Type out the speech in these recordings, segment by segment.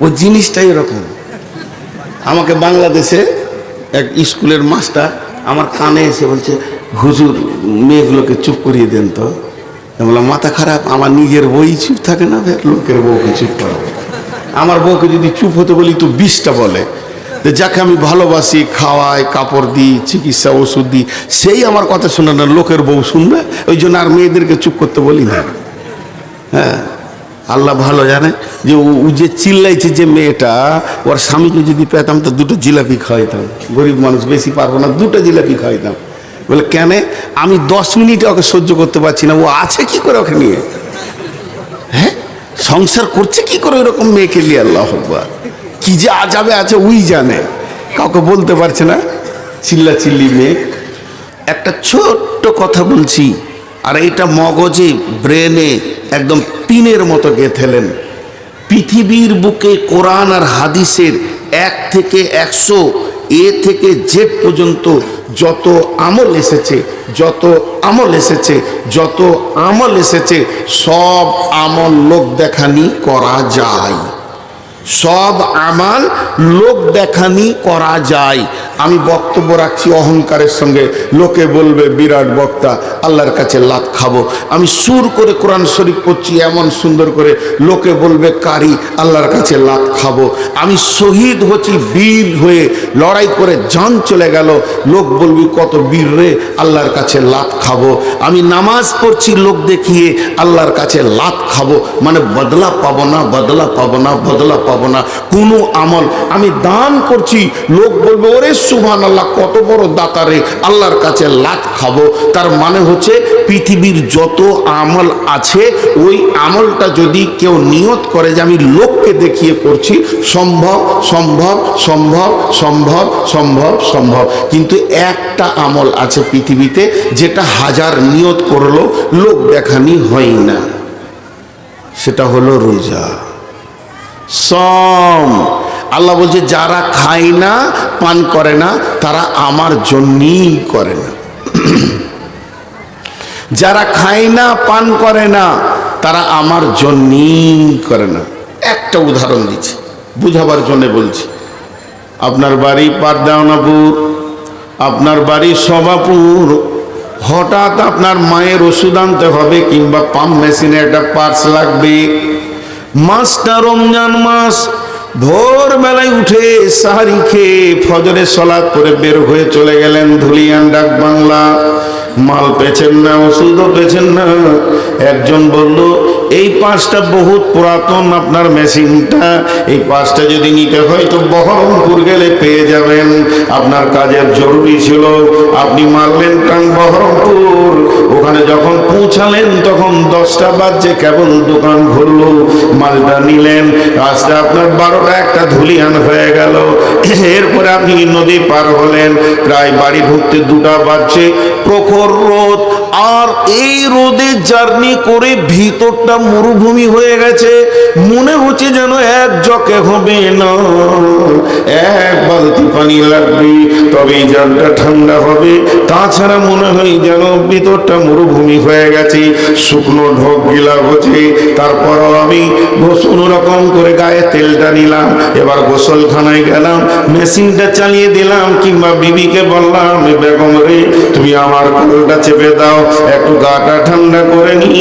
ওই জিনিসটাই এরকম। আমাকে বাংলাদেশে এক স্কুলের মাস্টার আমার কানে এসে বলছে হুজুর মেয়েগুলোকে চুপ করিয়ে দেন তো। বললাম মাথা খারাপ আমার নিজের বই চুপ থাকে না লোকের বউকে চুপ করাবো আমার বউকে যদি চুপ হতে বলি তো বিষটা বলে যাকে আমি ভালোবাসি খাওয়াই কাপড় দিই চিকিৎসা ওষুধ দিই সেই আমার কথা শুনে না লোকের বউ শুনবে? ওই জন্য আর মেয়েদেরকে চুপ করতে বলি না। হ্যাঁ। আল্লাহ ভালো জানে যে ও- যে চিল্লাইছে যে মেয়েটা, ওর স্বামীকে যদি পেতাম তো দুটো জিলাপি খাওয়াইতাম। গরিব মানুষ বেশি পারব না, দুটো জিলাপি খাওয়াইতাম। বলে, কেন? আমি দশ মিনিটে ওকে সহ্য করতে পারছি না, ও আছে কি করে ওকে নিয়ে? হ্যাঁ? সংসার করছে কি করে ওরকম মেয়েকে নিয়ে? আল্লাহ আকবার। কি যে আজাবে আছে ওই জানে। কাউকে বলতে পারছে না চিল্লা চিল্লি মেয়ে। একটা ছোট্ট কথা বলছি। আর এইটা মগজে ব্রেনে একদম পিনের মতো গেথেলেন। পৃথিবীর বুকে কোরআন আর হাদিসের এক থেকে একশো, এ থেকে জেড পর্যন্ত যত আমল এসেছে, যত আমল এসেছে, যত আমল এসেছে, সব আমল লোক দেখানি করা যায়। সব আমাল লোক দেখানি করা যায়। আমি বক্তব্য রাখছি অহংকারের সঙ্গে। লোকে বলবে, বিরাট বক্তা, আল্লাহর কাছে লাত খাব। আমি সুর করে কোরআন শরীফ পড়ছি এমন সুন্দর করে। লোকে বলবে, কারি, আল্লাহর কাছে লাত খাব। আমি শহীদ হচ্ছি, বীর হয়ে। লড়াই করে জান চলে গেল। লোক বলবি, কত বীর রে, আল্লাহর কাছে লাত খাব। আমি নামাজ পড়ছি, লোক দেখিয়ে, আল্লাহর কাছে লাত খাব। মানে বদলা পাবো না, বদলা পাবো না, বদলা পাবো না। কোনো আমল আমি দান করছি, লোক বলবে, ওরে সুবহান আল্লাহ কত বড় দাতারে আল্লাহর কাছে লাত খাব। তার মানে হচ্ছে পৃথিবীর যত আমল আছে, ওই আমলটা যদি কেউ নিয়ত করে যে আমি লোককে দেখিয়ে করছি, সম্ভব সম্ভব সম্ভব সম্ভব সম্ভব সম্ভব। কিন্তু একটা আমল আছে পৃথিবীতে, যেটা হাজার নিয়ত করল, লোক দেখানি হয় না সেটা হলো রোজা। সম। আল্লাহ বলছে, যারা খায় না, পান করে না, তারা আমার জন্যই করে না। যারা খায় না, পান করে না, তারা আমার জন্যই করে না। একটা উদাহরণ দিচ্ছি, বুঝাবার জন্য বলছি। আপনার বাড়ি পারদাওনাপুর আপনার বাড়ি সভাপুর, হঠাৎ আপনার মায়ের ওষুধ আনতে হবে কিংবা পাম্প মেশিনে একটা পার্স লাগবে। মাসটা রমজান মাস। ভোরবেলায় উঠে সাহারি খেয়ে ফজরে সলাদ করে বের হয়ে চলে গেলেন ধুলিয়ান ডাক বাংলা। মাল পেছেন না, ওষুধও পেছেন না। একজন বলল এই পাঁচটা বহুত পুরাতন আপনার মেশিনটা, এই পাঁচটা যদি নিতে হয় তো বহরমপুর গেলে পেয়ে যাবেন। আপনার কাজের জরুরি ছিল, আপনি মারলেন টান বহরমপুর। ওখানে যখন পৌঁছালেন, তখন দশটা বাজছে, কেবল দোকান ঘুরলো, মালটা নিলেন। আস্তে আপনার বারোটা, একটা ধুলিয়ান হয়ে গেল। এরপরে আপনি নদী পার হলেন, প্রায় বাড়ি ঢুকতে দুটা বাজছে। প্রখর রোদ, আর এই রোদে জার্নি করে ভিতরটা মরুভূমি হয়ে গেছে। মনে হচ্ছে যেন এক জকে হবে না। এক বালতি পানি লাগবে, তবে জলটা ঠান্ডা হবে। তাছাড়া মনে হয় যেন ভিতরটা মরুভূমি হয়ে গেছে। শুকনো ঢোক গিলা হচ্ছে তারপরও আমি গোসল রকম করে গায়ে তেলটা নিলাম। এবার গোসলখানায় গেলাম, মেশিনটা চালিয়ে দিলাম, কিংবা বিবিকে বললাম বেগম রে, তুমি আমার কলটা চেপে দাও, একটু গাটা ঠান্ডা করে নি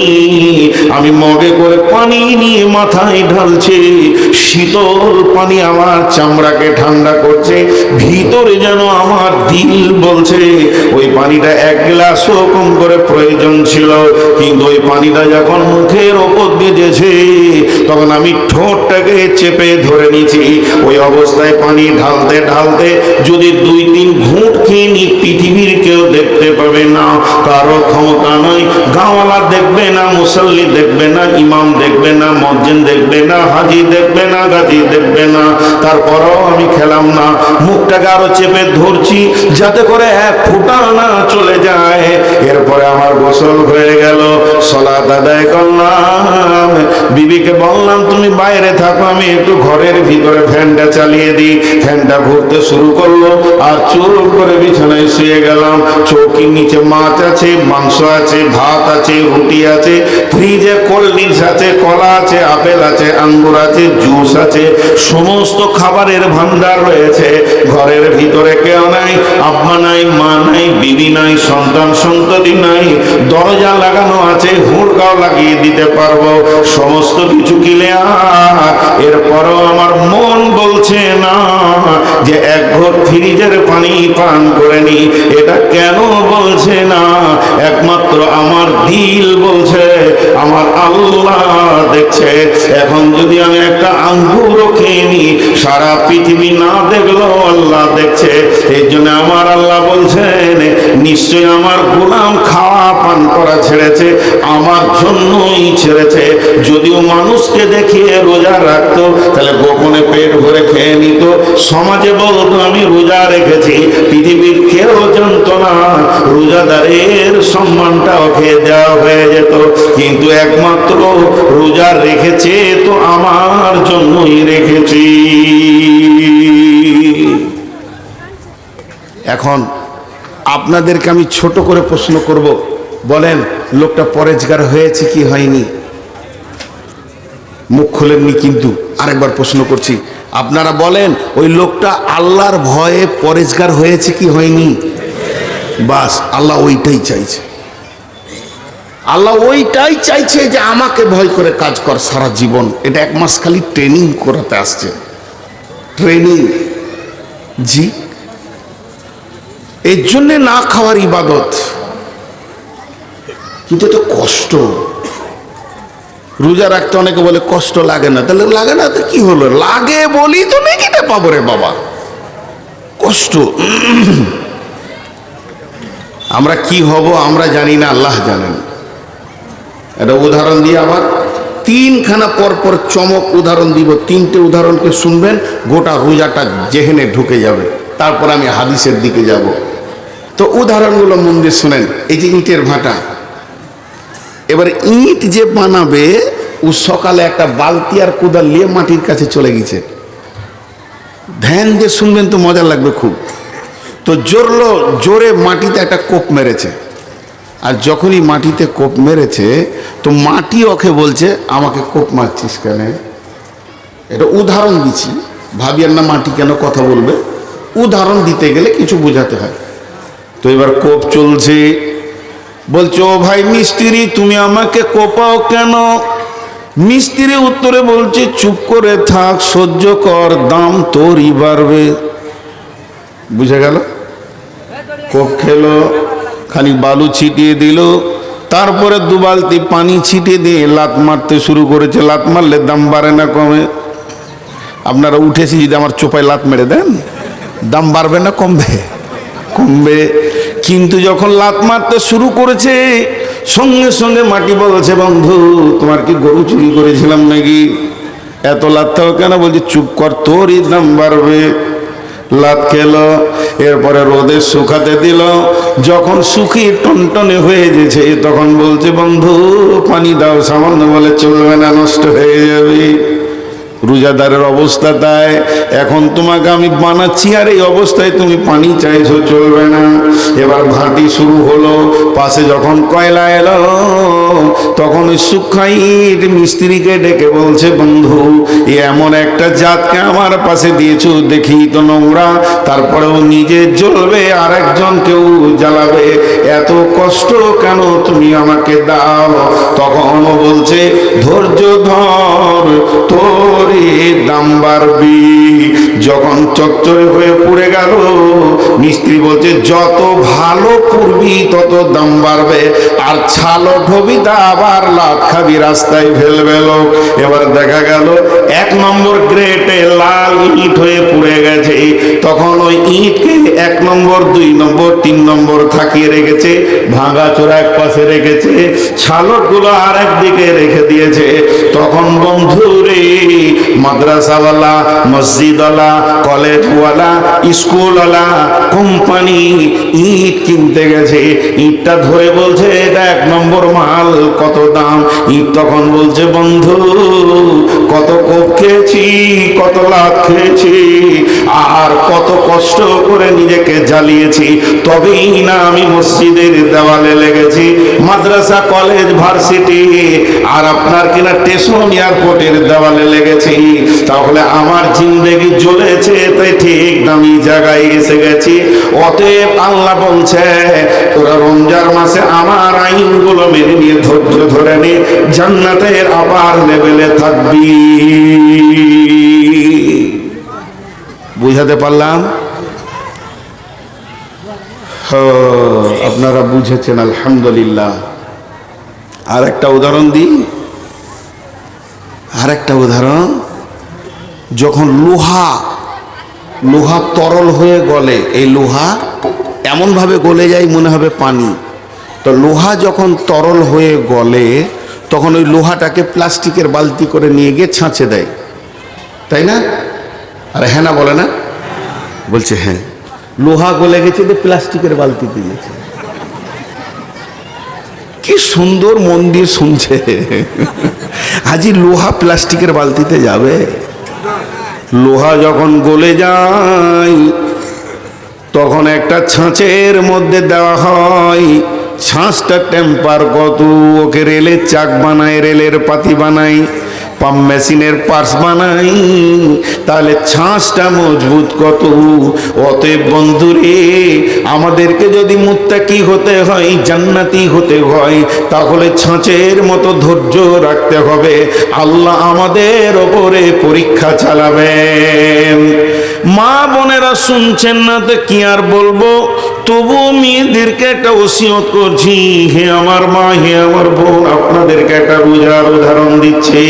আমি মগে করে পানি নিয়ে মাথায় ঢালছে। শীতল পানি আমার চামড়াকে ঠান্ডা করছে। ভিতরে যেন আমার দিল বলছে। ওই পানিটা এক গ্লাসও কম করে প্রয়োজন ছিল। কিন্তু ওই পানিটা যখন মুখের ওপর যেছে তখন আমি ঠোঁটটাকে চেপে ধরে নিয়েছি। ওই অবস্থায় পানি ঢালতে ঢালতে যদি দুই তিন ঘুঁট খেয়ে পৃথিবীর কেউ দেখতে পাবে না, কারও ক্ষমতা নয়। গাঁওয়ালা দেখবে না, মুসল্লি দেখবে না, ইমাম দেখবে না, মসজিদ দেখবে না, হাজি দেখবে না, গাজি দেখবে না। তারপরও আমি খেলাম না, মুখটাকে আরও চেপে ধরছি, যাতে করে এক ফুটা না চলে যায়। এরপরে আমার গোসল হয়ে গেল সলাত আদায় করলাম। বিবিকে বললাম, তুমি বাইরে থাকো, আমি একটু ঘরের ভিতরে ফ্যানটা চালিয়ে দিই। ফ্যানটা ঘুরতে শুরু করল, আর চুর করে বিছানায় শুয়ে গেলাম। চৌকির নিচে মাছ আছে, মাংস আছে, ভাত আছে রুটি আছে ফ্রিজে কোল্ড ড্রিঙ্কস আছে, কলা আছে, আপেল আছে, আঙ্গুর আছে জুস আছে, সমস্ত খাবারের ভান্ডার রয়েছে। ঘরের ভিতরে কেউ নাই, আব্বা নাই, মা নাই, বিবি নাই, সন্তান সন্ততি নাই, দরজা লাগানো আছে হুড়কাও লাগিয়ে দিতে পারব, সমস্ত কিছু ক্লিয়ার এরপরও আমার মন বলছে না যে এক ঘর ফ্রিজের পানি পান করে নি, এটা কেন বলছে না? একমাত্র আমার দিল বলছে, আমার আল্লাহ দেখছে। এখন যদি আমি একটা আঙ্গুরও খেয়ে নি, সারা পৃথিবী না দেখল আল্লাহ দেখছে। এই জন্য আমার আল্লাহ বলছেন নিশ্চয় আমার গোলাম খাওয়া পান করা ছেড়েছে, আমার জন্যই ছেড়েছে। যদিও মানুষকে দেখিয়ে রোজা রাখতো, তাহলে গোপনে পেট ভরে খেয়ে নিত। সমাজে বলতো, আমি রোজা রেখেছি, পৃথিবীর কেউ জানতো না, রোজাদারের সম্মানটাও খেয়ে দেওয়া হয়ে যেত। কিন্তু একমাত্র রোজা রেখেছে তো আমার জন্যই রেখেছি। এখন আপনাদেরকে আমি ছোট করে প্রশ্ন করব। বলেন, লোকটা পরেজগার হয়েছে কি হয়নি? মুখ খোলেননি কিন্তু আরেকবার প্রশ্ন করছি। আপনারা বলেন, ওই লোকটা আল্লাহর ভয়ে পরেজগার হয়েছে কি হয়নি? বাস, আল্লাহ ওইটাই চাইছে। আল্লাহ ওইটাই চাইছে যে আমাকে ভয় করে কাজ কর সারা জীবন। এটা এক মাস খালি ট্রেনিং করাতে আসছে। ট্রেনিং জি। এর জন্যে না খাওয়ার ইবাদত। কিন্তু এটা কষ্ট। রোজা রাখতে অনেকে বলে কষ্ট লাগে না। তাহলে লাগে না তো কি হলো? লাগে বলি তো নেকিটা পাবো রে বাবা। কষ্ট। আমরা কি হব আমরা জানি না, আল্লাহ জানেন। একটা উদাহরণ দিয়ে আবার তিনখানা পর পর চমক উদাহরণ দিব, তিনটে উদাহরণকে শুনবেন, গোটা রোজাটা যেহেনে ঢুকে যাবে। তারপর আমি হাদিসের দিকে যাব। তো উদাহরণগুলো মন দিয়ে শুনেন, এই যে ইটের ভাটা। এবার ইট যে বানাবে, ও সকালে একটা বালতি আর কোদাল নিয়ে মাটির কাছে চলে গেছে। ধ্যান দিয়ে শুনবেন তো মজা লাগবে খুব। তো জোরলো, জোরে মাটিতে একটা কোপ মেরেছে। আর যখনই মাটিতে কোপ মেরেছে, তো মাটি ওকে বলছে, আমাকে কোপ মারছিস কেন? এটা উদাহরণ দিচ্ছি। ভাবিয়ার না মাটি কেন কথা বলবে? উদাহরণ দিতে গেলে কিছু বোঝাতে হয়। তো এবার কোপ চলছে। বলছো, "ও ভাই মিস্ত্রি, তুমি আমাকে কোপাও কেন? মিস্ত্রি উত্তরে বলছে, চুপ করে থাক, সহ্য কর, দাম তোরই বাড়বে। বুঝে গেল? কোপ খেলো। খালি বালু ছিটিয়ে দিল। তারপরে দু বালতি পানি ছিটিয়ে দিয়ে লাত মারতে শুরু করেছে। লাত মারলে দাম বাড়ে না কমে। আপনারা উঠেছি যদি আমার চোপায় লাত মেরে দেন, দাম বাড়বে না কমবে? কমবে। কিন্তু যখন লাত মারতে শুরু করেছে, সঙ্গে সঙ্গে মাটি বলছে, বন্ধু, তোমার কি গরু চুরি করেছিলাম নাকি? এত লাতটাও কেন? বলছি, চুপ কর, তোরই দাম বাড়বে। লাত খেলো, এরপরে রোদে শুকাতে দিল। যখন শুকিয়ে টনটনে হয়ে গেছে, তখন বলছে, বন্ধু, পানি দাও, সামান্য বলে চলবে না, নষ্ট হয়ে যাবে। রোজাদারের অবস্থা তাই। এখন তোমাকে আমি বানাচ্ছি আর এই অবস্থায় তুমি পানি চাইছো, চলবে না। এবার ভাটি শুরু হলো। পাশে যখন কয়লা এলো, তখন ওই সুখাইট মিস্ত্রিকে ডেকে বলছে, বন্ধু, এ এমন একটা জাতকে আমার পাশে দিয়েছ দেখি তো নোংরা। তারপরেও নিজে জ্বলবে আর একজন কেউ জ্বালাবে। এত কষ্ট কেন তুমি আমাকে দাও? তখন বলছে ধৈর্য ধর তোরে দাম বাড়বি। যখন চচ্চরে হয়ে পড়ে গেল, মিস্ত্রি বলছে, যত ভালো পুরবি তত দাম বাড়বে। আর ছালো ঢবি তা আবার লাভ খাবি রাস্তায় ফেলবে লোক এবার দেখা গেল, এক নম্বর গ্রেটে লাল ইট হয়ে পুড়ে গেছে। তখন ওই ইটকে এক নম্বর, দুই নম্বর, তিন নম্বর থাকিয়ে রেখেছে ভাঙা চোরা এক পাশে রেখেছে ছালটগুলো আর একদিকে রেখে দিয়েছে। তখন বন্ধু রে মাদ্রাসাওয়ালা, মসজিদওয়ালা কলেজওয়ালা স্কুলওয়ালা, কোম্পানি, ইট কিনতে গেছে। ইটটা ধরে বলছে এটা এক নম্বর মাল কত দাম? ইট তখন বলছে, বন্ধু, কত কোপ খেয়েছি, কত লাভ খেয়েছি, আর কত কষ্ট করে নিজেকে জ্বালিয়েছি। তবেই না আমি মসজিদের দেওয়ালে লেগেছি। মাদ্রাসা, কলেজ, ভার্সিটি, আর আপনার কিনা স্টেশন, এয়ারপোর্টের দেওয়ালে লেগেছি। তাহলে আমার জিন্দেগি জ্বলেছে তাই ঠিক দামি জায়গায় এসে গেছি। অতএব আল্লাহ বলছে, তোরা রমজান মাসে আমার আইনগুলো মেনে নিয়ে ধৈর্য ধরে নে, জান্নাতের আবার লেভেলে থাকবি। বুঝাতে পারলাম? আপনারা বুঝেছেন, আলহামদুলিল্লাহ। আর একটা উদাহরণ দিই। আর একটা উদাহরণ, যখন লোহা লোহা তরল হয়ে গলে, এই লোহা এমনভাবে গলে যায় মনে হবে পানি। তো লোহা যখন তরল হয়ে গলে, তখন ওই লোহাটাকে প্লাস্টিকের বালতি করে নিয়ে গিয়ে ছাঁচে দেয়। তাই না? আর হ্যাঁ না বলে না? বলছে হ্যাঁ লোহা গলে গেছে যে প্লাস্টিকের বালতি গেছে কি সুন্দর মন্দির শুনছে। আজি লোহা প্লাস্টিকের বালতিতে যাবে। লোহা যখন গলে যায়, তখন একটা ছাঁচের মধ্যে দেওয়া হয়। ছাঁচটা টেম্পার কত, ওকে রেলের চাক বানায়, রেলের পাতি বানাই পাম্প মেশিনের পার্স বানাই, তাহলে ছাঁচটা মজবুত কত? অতএব বন্ধুরে, আমাদেরকে যদি মুত্তাকি হতে হয়, জান্নাতি হতে হয়, তাহলে ছাঁচের মতো ধৈর্য রাখতে হবে। আল্লাহ আমাদের ওপরে পরীক্ষা চালাবেন। মা বোনেরা শুনছেন না তো কি আর বলব? তবু মেয়েদেরকে একটা ওসিয়ত করছি, হে আমার মা, হে আমার বোন আপনাদেরকে একটা রোজার উদাহরণ দিচ্ছি।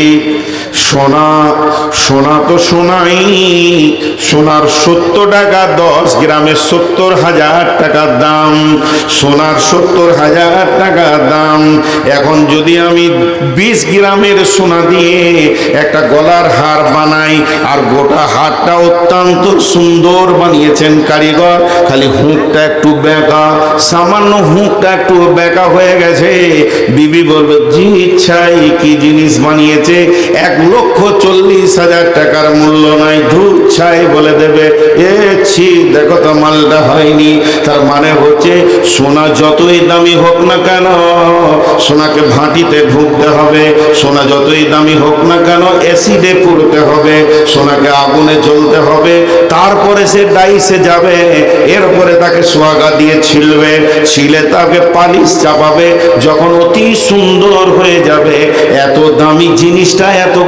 সোনা সোনা তো সোনাই, সোনার সত্তর টাকা দশ গ্রামের সত্তর হাজার টাকার দাম, সোনার সত্তর হাজার টাকার দাম। এখন যদি আমি বিশ গ্রামের সোনা দিয়ে একটা গলার হার বানাই, আর গোটা হারটা অত্যন্ত সুন্দর বানিয়েছেন কারিগর, খালি হুঁকটা একটু বেঁকা, সামান্য হুঁকটা একটু বেঁকা হয়ে গেছে। বিবি বলবে, জি, ইচ্ছাই কি জিনিস বানিয়েছে? এক লক্ষ চল্লিশ হাজার টাকার মূল্য নাই। ধূপ ছাই বলে দেবে, এ ছি, দেখো তো মালটা হয়নি। তার মানে হচ্ছে, সোনা যতই দামি হোক না কেন, সোনাকে ভাঁটিতে ঢুকতে হবে। সোনা যতই দামি হোক না কেন অ্যাসিডে পুড়তে হবে। সোনাকে আগুনে জ্বলতে হবে। তারপরে সে ডাইসে যাবে, এরপরে তাকে সোয়াগা দিয়ে ছিলবে। ছিলে তাকে পালিশ চাপাবে, যখন অতি সুন্দর হয়ে যাবে। এত দামি জিনিসটা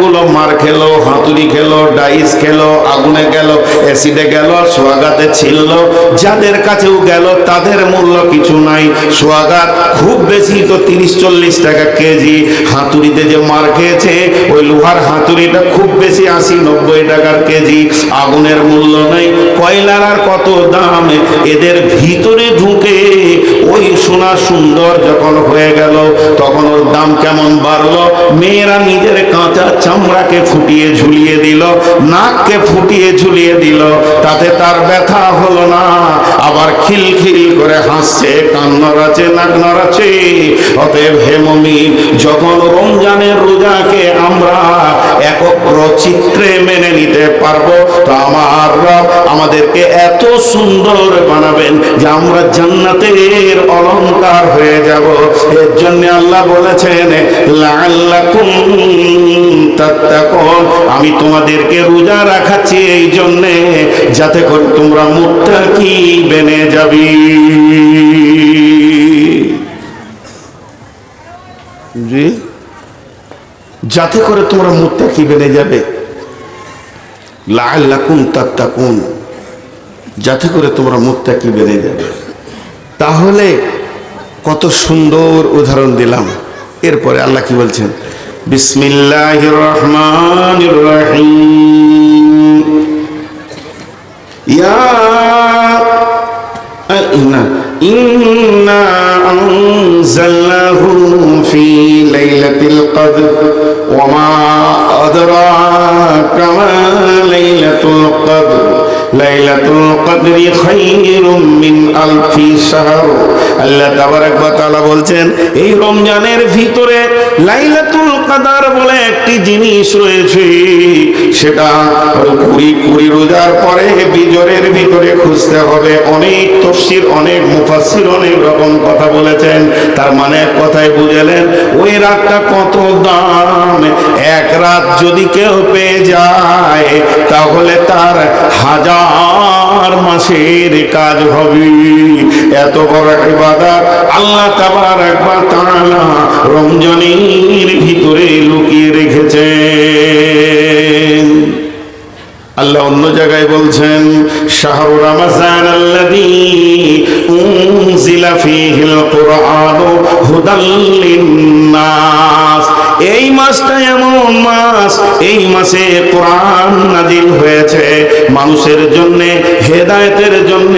এতগুলো মার খেলো, হাতুড়ি খেলো, ডাইস খেলো, আগুনে গেল, অ্যাসিডে গেল সোয়াগাতে ছিল যাদের কাছেও গেল, তাদের মূল্য কিছু নাই। সোয়াগাত খুব বেশি তো তিরিশ চল্লিশ টাকা কেজি। হাতুড়িতে যে মার খেয়েছে, ওই লোহার হাতুড়িটা খুব বেশি আশি নব্বই টাকার কেজি। আগুনের মূল্য নাই। কয়লার আর কত দাম? এদের ভিতরে ঢুকে ওই সোনা সুন্দর যখন হয়ে গেল, তখন ওর দাম কেমন বাড়লো? মেয়েরা নিজের কাঁচা চামড়াকে ফুটিয়ে ঝুলিয়ে দিল, নাককে ফুটিয়ে ঝুলিয়ে দিল, তাতে তার ব্যথা হলো না। আবার খিলখিল করে হাসছে, কান নড়াচ্ছে, নাক নড়াচ্ছে। অতএব হে মমিন, যখন রমজানের রোজাকে আমরা একক চিত্রে মেনে নিতে পারব, তো আমার রব আমাদেরকে এত সুন্দর বানাবেন যে আমরা জান্নাতের অলংকার হয়ে যাব। এর জন্য আল্লাহ বলেছেন, লাআল্লাকুম তাত্তাকুন। আমি তোমাদেরকে রোজা রাখাচ্ছি এই জন্যে, যাতে করে তোমরা মুত্তাকি বেনে যাবি। জি? যাতে করে তোমরা মুত্তাকি বেনে যাবে। লাআল্লাকুম তাত্তাকুন। যাতে করে তোমরা মুখটা কি বেড়ে যাবে। তাহলে কত সুন্দর উদাহরণ দিলাম। এরপরে আল্লাহ কি বলছেন? বিসমিল্লাহ রহমান ইন্না লাইলাতুল কদরি খায়রুম মিন আলফি শাহর। আল্লাহ তাবারক ওয়া তাআলা বলছেন, এই রমজানের ভিতরে লাইলাতুল কদর বলে একটি জিনিস রয়েছে। সেটা কুড়ি কুড়ি রোজার পরে বিজরের ভিতরে খুঁজতে হবে। অনেক তফসির, অনেক মুফাসসির, অনেক রকম কথা বলেছেন। তার মানে এক কথায় বুঝালেন ওই রাতটা কত দাম? রাত যদি কেউ পেয়ে যায়, তাহলে তার হাজার মাসের কাজ হবে। এত বড় ইবাদত আল্লাহ তাবার একবার তাআলা রমজানের ভিতরে লুকিয়ে রেখেছেন আল্লাহ অন্য জায়গায় বলছেন, শাহরু আল্লাযী উনজিলা ফীহিল হুদাল এই মাসটা এমন মাস, এই মাসে কোরআন হয়েছে। মানুষের জন্য, হেদায়েতের জন্য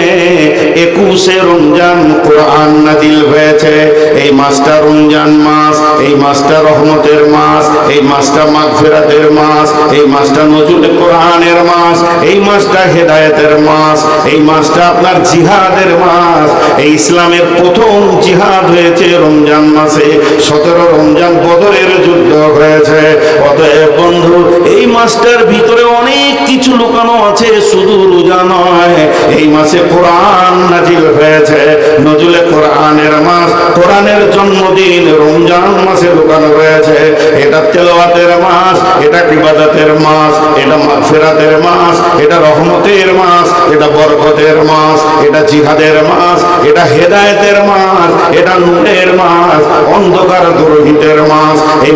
একুশে রমজান কোরআন নাজিল হয়েছে। এই মাসটা রমজান মাস, এই মাসটা রহমতের মাস, এই মাসটা মাগফিরাতের মাস, এই মাসটা নজরুল কোরআনের মাস এই মাসটা হেদায়েতের মাস, এই মাসটা আপনার জিহাদের মাস। এই ইসলামের প্রথম জিহাদ হয়েছে রমজান মাসে, সতেরো রমজান বদরের যুদ্ধ হয়েছে। অতএব বন্ধু, এই মাসটার ভিতরে অনেক কিছু লুকানো আছে, শুধু রোজা নয়। এই মাসে কোরআন নাজিল হয়েছে নজরুলে কোরআনের মাস, কোরআনের জন্মদিন রমজান মাসে লুকানো রয়েছে। এটা তেলাওয়াতের মাস, এটা ইবাদতের মাস, এটা মাগফিরাতের মাস, এটা রহমতের মাস, এটা বরকতের মাস, এটা জিহাদের মাস, এটা মাস এটা মাস, অন্ধকার মাস। এই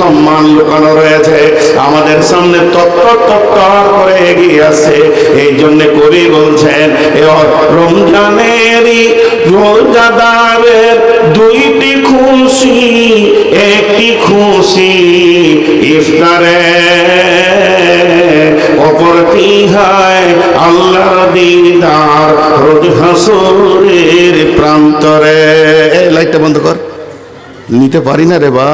সম্মান লুকানো রয়েছে। আমাদের সামনে তত্তর তত্তর করে এগিয়ে আসছে। এই জন্য বলছেন, এ রমজানেরই রোজাদারের দুইটি খুশি একটি খুশি ইফতারে। অপরটি হয় দিদার রোজ হাসুরের প্রান্তরে। লাইটটা বন্ধ কর। নিতে পারি না রে বা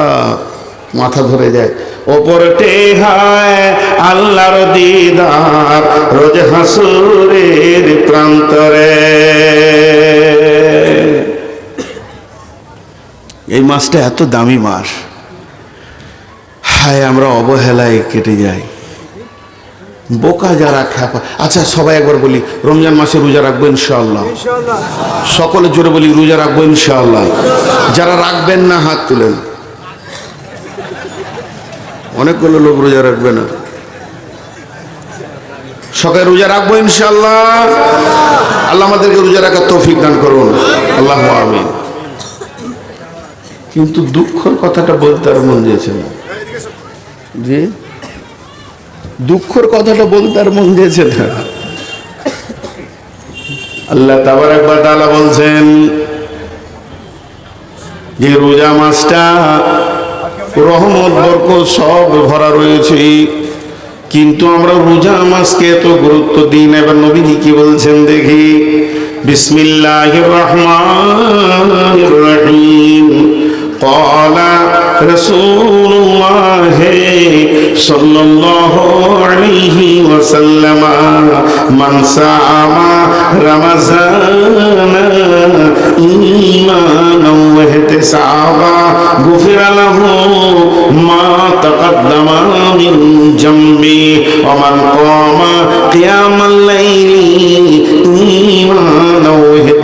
মাথা ধরে যায়। ওপরতে হয় আল্লাহর দিদার রোজ হাসুরের প্রান্তরে। এই মাসটা এত দামি মাস হায়, আমরা অবহেলায় কেটে যাই। বোকা যারা খ্যাপা। আচ্ছা সবাই একবার বলি, রমজান মাসে রোজা রাখব ইনশাআল্লাহ? সকলে জোরে বলি, রোজা রাখব ইনশাআল্লাহ। যারা রাখবেন না, হাত তুলেন। অনেকগুলো লোক রোজা রাখবে না। সকালে রোজা রাখব ইনশাআল্লাহ। আল্লাহ আমাদেরকে রোজা রাখার তৌফিক দান করুন। আল্লাহ আমিন। কিন্তু দুঃখর কথাটা বলতে আর মন দিয়েছে না। জি? দুঃখের কথাটা বলতে আর মন দিয়েছে না। আল্লাহ তাবার একবার তালা বলছেন, যে রোজা মাসটা রহমত, বরকত সব ভরা রয়েছে, কিন্তু আমরা রোজা মাসকে এত গুরুত্ব দিই না। এবার নবীজি কি বলছেন দেখি? বিসমিল্লাহির রহমানির রহিম। قال رسول الله صلى الله عليه وسلم من صام رمضان إيمانا واحتسابا غفر له ما تقدم من جنبه ومن قام قيام الليل إيمانا واحتسابا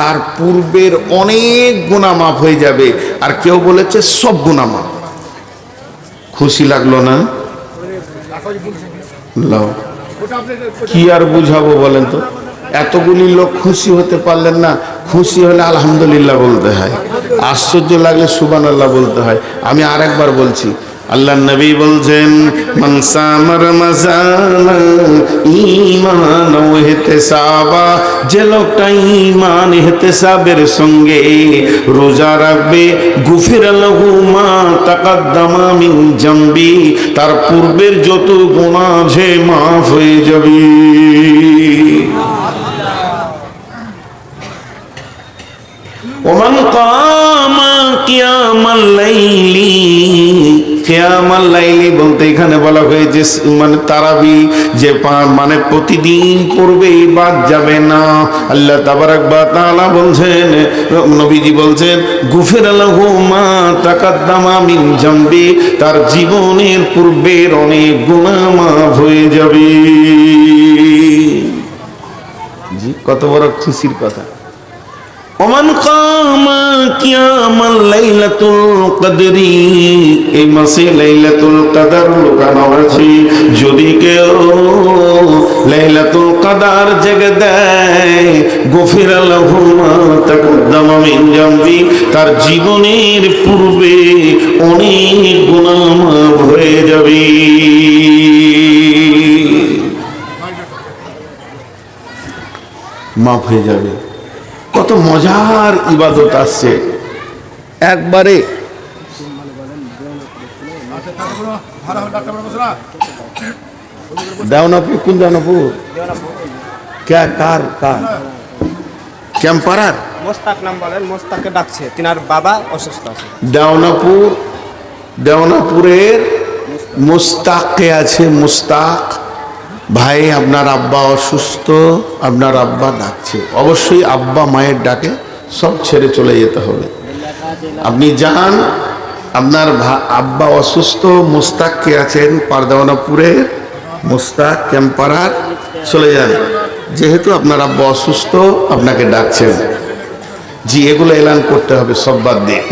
তার পূর্বের অনেক গুণা মাফ হয়ে যাবে। আর কেউ বলেছে, সব গুণা মাফ। খুশি লাগল না। কি আর বুঝাবো বলেন তো? এতগুলি লোক খুশি হতে পারলেন না। খুশি হলে আলহামদুলিল্লাহ বলতে হয়। আশ্চর্য লাগলে সুবান আল্লাহ বলতে হয়। আমি আরেকবার বলছি আল্লাহ নবী বলছেন যে লোকটা ইমান হেতেসাবের সঙ্গে রোজা রাখবে, গুফির মা তাকাদ্দামা মিন জাম্বি, তার পূর্বের যত গোনা আছে মাফ হয়ে যাবে। ওমান কামা কিয়ামাল লাইলি কেয়ামাল লাইলি বলতে এখানে বলা হয়েছে মানে তারাবি যে মানে প্রতিদিন পড়বে বাদ যাবে না। আল্লাহ তাবারাক বা তালা বলছেন, নবীজি বলছেন, গুফের আল্লাহ মা তাকাদ্দামা মিন জাম্বি তার জীবনের পূর্বের অনেক গুণামাফ হয়ে যাবে। কত বড় খুশির কথা। ওমান কামা কিয়ামাল লাইলাতুল কদরি, এই মাসে লাইলাতুল কদর লুকানো আছে। যদি কেউ লাইলাতুল কদর জেগে দেয়, গফির লাহু মা তাকদ্দামা মিন জামবি তার জীবনের পূর্বে অনেক গুনাহ মাফ হয়ে যাবে। মাফ হয়ে যাবে। কত মজার ইবাদত আসছে একবারে দেওনাপুর কোন দেওনাপুর? কে কার কার? ক্যাম্পারার? মোস্তাক নাম বলেন মোস্তাককে ডাকছে। তিনার বাবা অসুস্থ আছে। দেওনাপুর দেওনাপুরের মুস্তাকে আছে মুস্তাক। ভাই, আপনার আব্বা অসুস্থ, আপনার আব্বা ডাকছে। অবশ্যই আব্বা মায়ের ডাকে সব ছেড়ে চলে যেতে হবে। আপনি যান, আপনার আব্বা অসুস্থ, মুস্তাক কে আছেন? পারদাওয়ানাপুরের মুস্তাক ক্যাম্পারার, চলে যান। যেহেতু আপনার আব্বা অসুস্থ, আপনাকে ডাকছেন। জি, এগুলো এলান করতে হবে সব বাদ দিয়ে।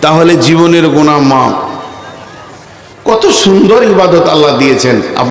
তাহলে জীবনের গোনা মা কত সুন্দর ইবাদত আল্লাহ দিয়েছেন।